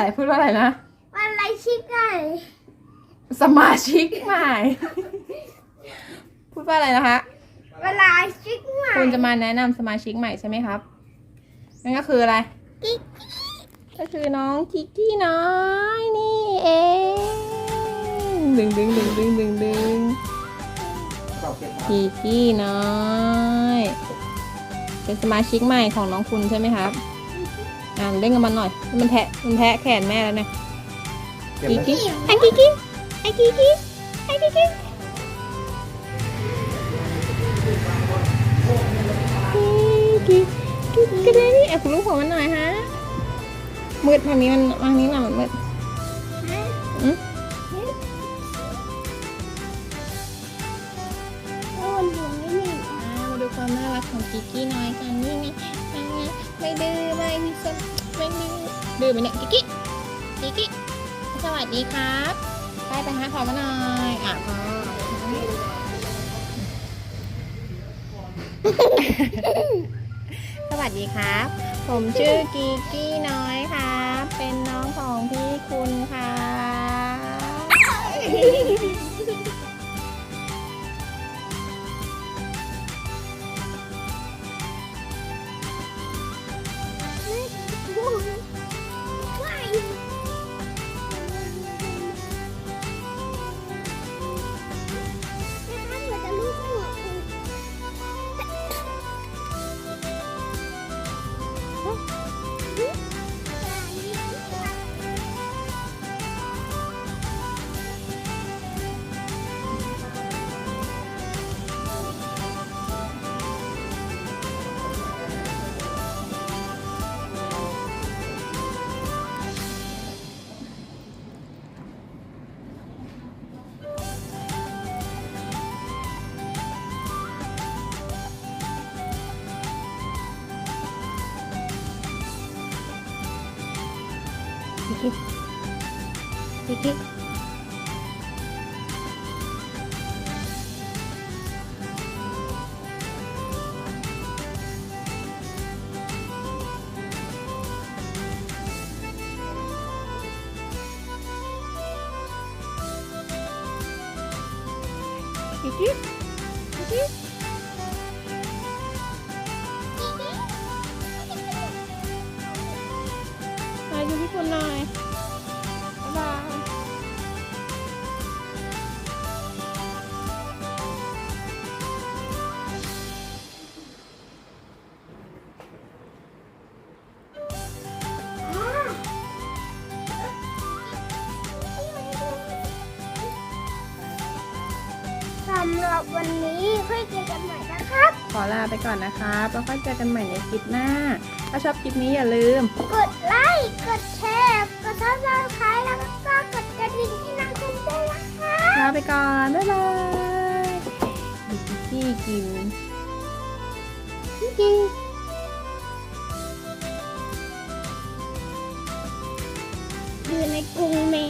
อะไรพูดว่าอะไรนะอะไรชิคไก่สมาชิกใหม่ พูดว่าอะไรนะคะ เวลาชิคใหม่คุณจะมาแนะนำสมาชิกใหม่ใช่ไหมครับ นั่นก็คืออะไร กิ๊กก็คือน้องกิกกี้น้อยนี่เองดึงดึงดึงดึงดึงดึงกิกกี้น้อย เป็นสมาชิกใหม่ของน้องคุณใช่ไหมครับ อ่าเล่นกับมันหน่อย มันแทะมันแทะแขนแม่แล้วเนี่ยเก็บกิกไว้กี้ไอ้กิกกี้ไอ้กิกกี้ไอ้กิกกี้กิ๊กกิ๊กก็ได้นี่แอบลูกของมันหน่อยฮะ มืดทางนี้มันทางนี้หน่อยมันมืดอืมโอ้ยอยู่ไม่นิ่งอ่ามาดูความน่ารักของกิกกี้น้อยกันนี่ไงนี่ ไม่ดื้อไม่มีสนไม่มีดื้อไปเนี่ยกิกกี้กิกกี้สวัสดีครับไปไปหาขอมาหน่อยอะพอสวัสดีครับ ผมชื่อกิกกี้น้อยครับ เป็นน้องของพี่คุณครั กิกกี้กิกกี้กิก ดูพี่คนหน่อยบ๊ายบายำหรับวันนี้ค่อยเจอกันใหม่นะครับ ขอลาไปก่อนนะครับแล้วค่อยเจอกันใหม่ในคลิปหน้า ถ้าชอบคลิปนี้อย่าลืม กดไลค์ กดแชร์ กดซับสไครต์แล้วก็กดกระดิ่งที่นังคุณด้วยนะคะลาไปก่อน บ๊ายบายดูกิกกี้กินกิกกี้อยู่ในกรงแมวจิ๊บจิ๊บ